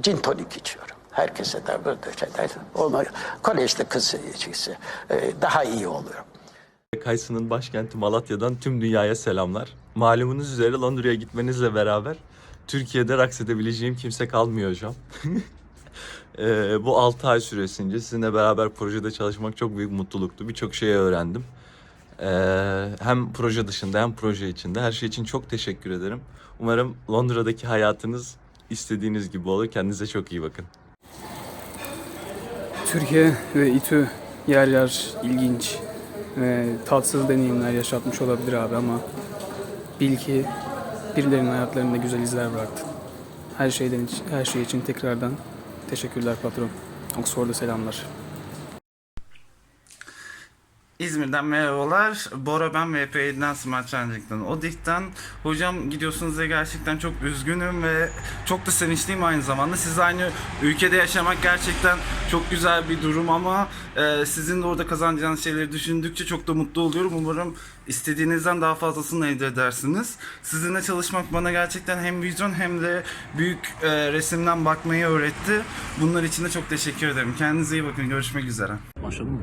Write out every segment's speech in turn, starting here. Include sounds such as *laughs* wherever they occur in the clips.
Cin tonik içiyorum. Herkese de böyle şeyler. Onu kolejde kız içkisi e, daha iyi oluyor. Kaysı'nın başkenti Malatya'dan tüm dünyaya selamlar. Malumunuz üzere Londra'ya gitmenizle beraber Türkiye'de raks edebileceğim kimse kalmıyor hocam. Ee, *laughs* bu 6 ay süresince sizinle beraber projede çalışmak çok büyük mutluluktu. Birçok şey öğrendim. Ee, hem proje dışında hem proje içinde. Her şey için çok teşekkür ederim. Umarım Londra'daki hayatınız istediğiniz gibi olur. Kendinize çok iyi bakın. Türkiye ve İTÜ yer yer ilginç ve tatsız deneyimler yaşatmış olabilir abi ama bil ki birilerinin hayatlarında güzel izler bıraktı. Her şeyden her şey için tekrardan teşekkürler patron. Oxford'a selamlar. İzmir'den merhabalar. Bora ben VP7'den Smart Challenging'den Odik'ten. Hocam gidiyorsunuz diye gerçekten çok üzgünüm ve çok da sevinçliyim aynı zamanda. Siz aynı ülkede yaşamak gerçekten çok güzel bir durum ama e, sizin de orada kazanacağınız şeyleri düşündükçe çok da mutlu oluyorum. Umarım istediğinizden daha fazlasını elde edersiniz. Sizinle çalışmak bana gerçekten hem vizyon hem de büyük e, resimden bakmayı öğretti. Bunlar için de çok teşekkür ederim. Kendinize iyi bakın. Görüşmek üzere. Başladı mı?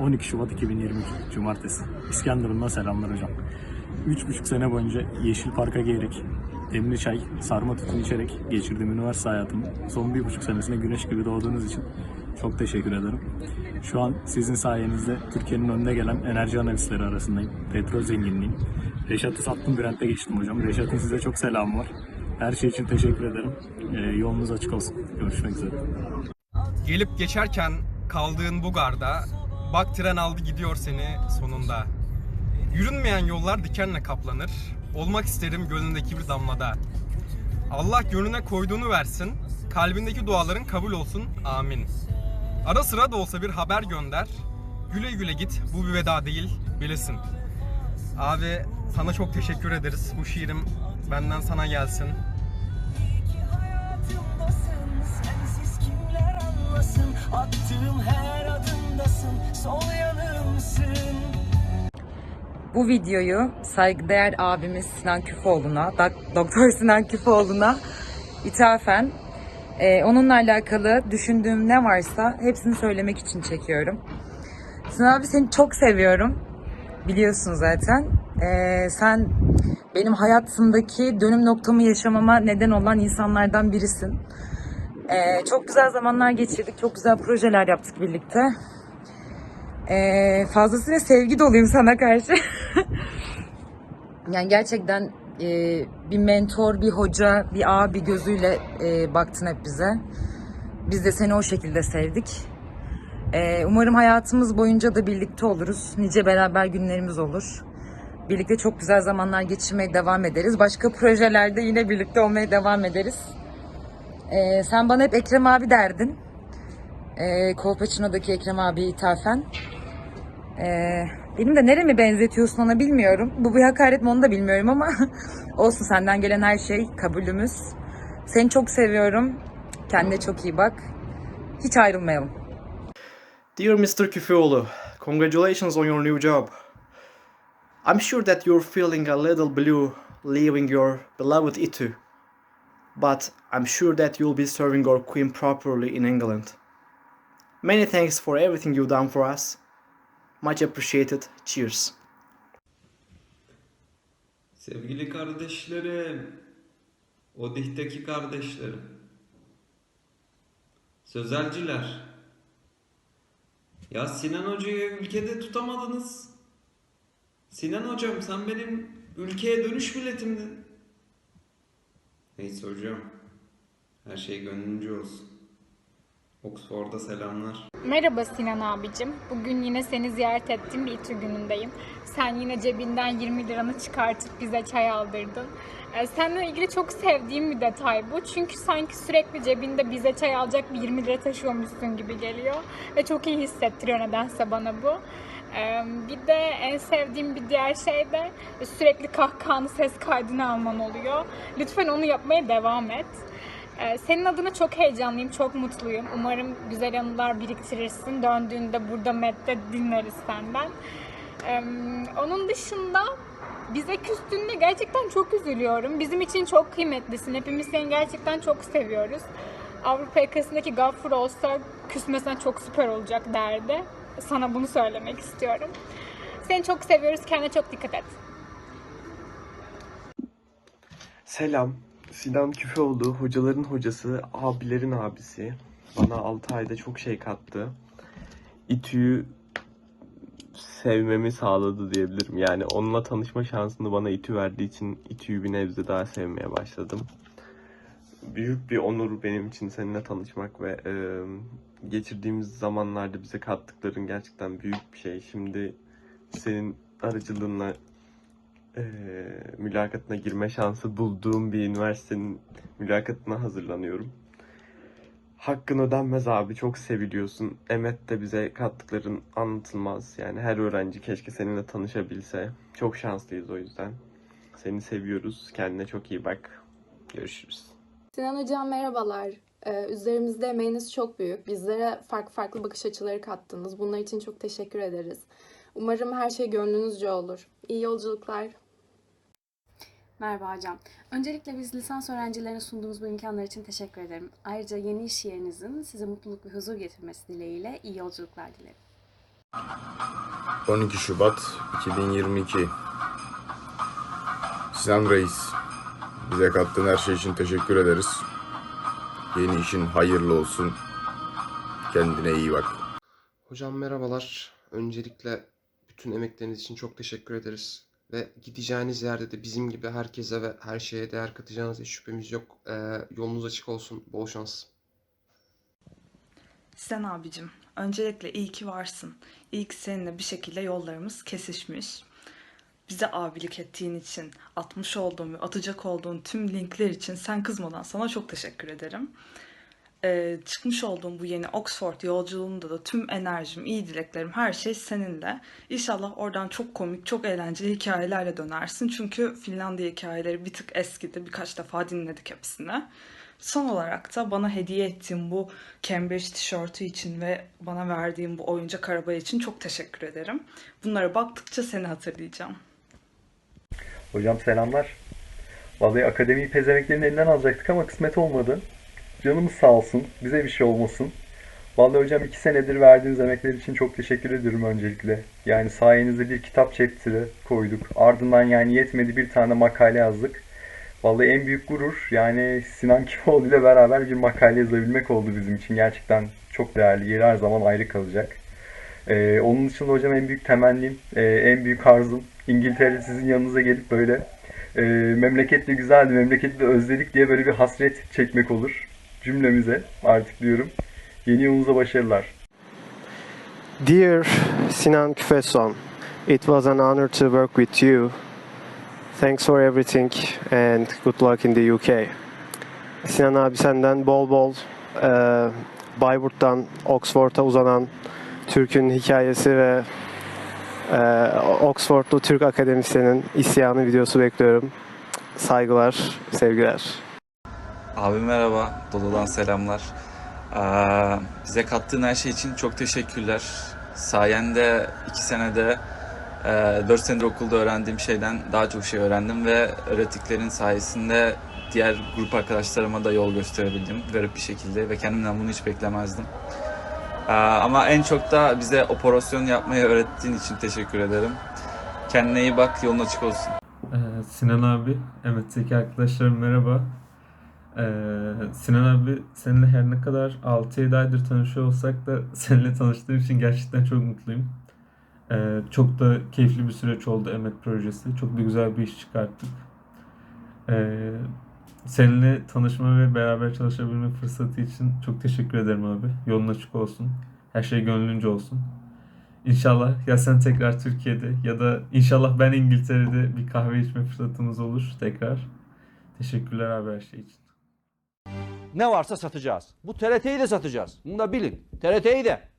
12 Şubat 2022 Cumartesi. İskenderun'dan selamlar hocam. 3,5 sene boyunca Yeşil Park'a gelerek, demli çay, sarma tütün içerek geçirdiğim üniversite hayatımı son bir buçuk senesine güneş gibi doğduğunuz için çok teşekkür ederim. Şu an sizin sayenizde Türkiye'nin önde gelen enerji analistleri arasındayım. Petrol zenginliğim. Reşat'ı sattım Brent'e geçtim hocam. Reşat'ın size çok selamı var. Her şey için teşekkür ederim. Ee, yolunuz açık olsun. Görüşmek üzere. Gelip geçerken kaldığın bu garda bak tren aldı gidiyor seni sonunda. Yürünmeyen yollar dikenle kaplanır. Olmak isterim gönlündeki bir damlada. Allah gönlüne koyduğunu versin. Kalbindeki duaların kabul olsun. Amin. Ara sıra da olsa bir haber gönder. Güle güle git. Bu bir veda değil. Bilesin. Abi sana çok teşekkür ederiz. Bu şiirim benden sana gelsin. ki hayatımdasın Sensiz anlasın Attığım her adımdasın Sol yanımsın Bu videoyu saygıdeğer abimiz Sinan Küfoğlu'na, Doktor *laughs* Sinan Küfoğlu'na ithafen e, onunla alakalı düşündüğüm ne varsa hepsini söylemek için çekiyorum. Sinan abi seni çok seviyorum. Biliyorsun zaten. E, sen benim hayatımdaki dönüm noktamı yaşamama neden olan insanlardan birisin. E, çok güzel zamanlar geçirdik. Çok güzel projeler yaptık birlikte. Ee, fazlasıyla sevgi doluyum sana karşı. *laughs* yani gerçekten e, bir mentor, bir hoca, bir abi gözüyle e, baktın hep bize. Biz de seni o şekilde sevdik. Ee, umarım hayatımız boyunca da birlikte oluruz. Nice beraber günlerimiz olur. Birlikte çok güzel zamanlar geçirmeye devam ederiz. Başka projelerde yine birlikte olmaya devam ederiz. Ee, sen bana hep Ekrem abi derdin. Ee, Kolpaçino'daki Ekrem abi ithafen. Ee, benim de neremi benzetiyorsun ona bilmiyorum. Bu bir hakaret mi onu da bilmiyorum ama *laughs* olsun senden gelen her şey kabulümüz. Seni çok seviyorum. Kendine çok iyi bak. Hiç ayrılmayalım. Dear Mr. Kifeolu, congratulations on your new job. I'm sure that you're feeling a little blue leaving your beloved Itu, but I'm sure that you'll be serving our queen properly in England. Many thanks for everything you've done for us. Much appreciated. Cheers. Sevgili kardeşlerim, Odih'teki kardeşlerim, sözelciler, ya Sinan Hoca'yı ülkede tutamadınız. Sinan Hocam sen benim ülkeye dönüş biletimdin. Neyse hocam, her şey gönlünce olsun. Oxford'a selamlar. Merhaba Sinan abicim. Bugün yine seni ziyaret ettiğim bir İTÜ günündeyim. Sen yine cebinden 20 liranı çıkartıp bize çay aldırdın. Ee, seninle ilgili çok sevdiğim bir detay bu. Çünkü sanki sürekli cebinde bize çay alacak bir 20 lira taşıyormuşsun gibi geliyor. Ve çok iyi hissettiriyor nedense bana bu. Bir de en sevdiğim bir diğer şey de sürekli kahkahanı ses kaydını alman oluyor. Lütfen onu yapmaya devam et. Ee, Senin adına çok heyecanlıyım, çok mutluyum. Umarım güzel anılar biriktirirsin. Döndüğünde burada Met'te dinleriz senden. Onun dışında bize küstüğünde gerçekten çok üzülüyorum. Bizim için çok kıymetlisin. Hepimiz seni gerçekten çok seviyoruz. Avrupa yakasındaki Gaffur olsa küsmesen çok süper olacak derdi. Sana bunu söylemek istiyorum. Seni çok seviyoruz. Kendine çok dikkat et. Selam. Sinan Küfeoğlu, hocaların hocası, abilerin abisi. Bana 6 ayda çok şey kattı. İTÜ'yü sevmemi sağladı diyebilirim. Yani onunla tanışma şansını bana İTÜ verdiği için İTÜ'yü bir nebze daha sevmeye başladım. Büyük bir onur benim için seninle tanışmak ve e, geçirdiğimiz zamanlarda bize kattıkların gerçekten büyük bir şey. Şimdi senin aracılığınla e, mülakatına girme şansı bulduğum bir üniversitenin mülakatına hazırlanıyorum. Hakkın ödenmez abi çok seviliyorsun. Emet de bize kattıkların anlatılmaz. Yani her öğrenci keşke seninle tanışabilse. Çok şanslıyız o yüzden. Seni seviyoruz. Kendine çok iyi bak. Görüşürüz. Sinan Hocam merhabalar. Ee, üzerimizde emeğiniz çok büyük. Bizlere farklı farklı bakış açıları kattınız. Bunlar için çok teşekkür ederiz. Umarım her şey gönlünüzce olur. İyi yolculuklar. Merhaba hocam. Öncelikle biz lisans öğrencilerine sunduğumuz bu imkanlar için teşekkür ederim. Ayrıca yeni iş yerinizin size mutluluk ve huzur getirmesi dileğiyle iyi yolculuklar dilerim. 12 Şubat 2022 Sinan Reis bize kattığın her şey için teşekkür ederiz. Yeni işin hayırlı olsun. Kendine iyi bak. Hocam merhabalar. Öncelikle bütün emekleriniz için çok teşekkür ederiz. Ve gideceğiniz yerde de bizim gibi herkese ve her şeye değer katacağınız hiç şüphemiz yok. Ee, yolunuz açık olsun. Bol şans. Sen abicim, öncelikle iyi ki varsın. İyi ki seninle bir şekilde yollarımız kesişmiş. Bize abilik ettiğin için, atmış olduğun ve atacak olduğun tüm linkler için sen kızmadan sana çok teşekkür ederim. Ee, çıkmış olduğum bu yeni Oxford yolculuğunda da tüm enerjim, iyi dileklerim, her şey seninle. İnşallah oradan çok komik, çok eğlenceli hikayelerle dönersin. Çünkü Finlandiya hikayeleri bir tık eskidi. Birkaç defa dinledik hepsini. Son olarak da bana hediye ettiğin bu Cambridge tişörtü için ve bana verdiğin bu oyuncak araba için çok teşekkür ederim. Bunlara baktıkça seni hatırlayacağım. Hocam selamlar. Vallahi akademiyi pezemeklerin elinden alacaktık ama kısmet olmadı. Canımız sağ olsun. Bize bir şey olmasın. Vallahi hocam iki senedir verdiğiniz emekler için çok teşekkür ediyorum öncelikle. Yani sayenizde bir kitap chapter'ı koyduk. Ardından yani yetmedi bir tane makale yazdık. Vallahi en büyük gurur yani Sinan *laughs* Kifoğlu ile beraber bir makale yazabilmek oldu bizim için. Gerçekten çok değerli. Yeri her zaman ayrı kalacak. Ee, onun dışında hocam en büyük temennim, e, en büyük arzum İngiltere'de sizin yanınıza gelip böyle e, memleketli güzeldi, memleketli özledik diye böyle bir hasret çekmek olur cümlemize artık diyorum. Yeni yolunuza başarılar. Dear Sinan Küfeson, it was an honor to work with you. Thanks for everything and good luck in the UK. Sinan abi senden bol bol e, Bayburt'tan Oxford'a uzanan Türk'ün hikayesi ve e, Oxfordlu Türk akademisyenin isyanı videosu bekliyorum. Saygılar, sevgiler. Abi merhaba, Dolu'dan selamlar. Ee, bize kattığın her şey için çok teşekkürler. Sayende iki senede, e, dört senedir okulda öğrendiğim şeyden daha çok şey öğrendim ve öğrettiklerin sayesinde diğer grup arkadaşlarıma da yol gösterebildim garip bir şekilde ve kendimden bunu hiç beklemezdim. Ee, ama en çok da bize operasyon yapmayı öğrettiğin için teşekkür ederim. Kendine iyi bak, yolun açık olsun. Ee, Sinan abi, Emet'teki arkadaşlarım merhaba. Ee, Sinan abi seninle her ne kadar 6-7 aydır tanışıyor olsak da *laughs* seninle tanıştığım için gerçekten çok mutluyum. Ee, çok da keyifli bir süreç oldu Emet projesi. Çok da güzel bir iş çıkarttık. Ee, seninle tanışma ve beraber çalışabilme fırsatı için çok teşekkür ederim abi. Yolun açık olsun. Her şey gönlünce olsun. İnşallah ya sen tekrar Türkiye'de ya da inşallah ben İngiltere'de bir kahve içme fırsatımız olur tekrar. Teşekkürler abi her şey için. Ne varsa satacağız. Bu TRT'yi de satacağız. Bunu da bilin. TRT'yi de.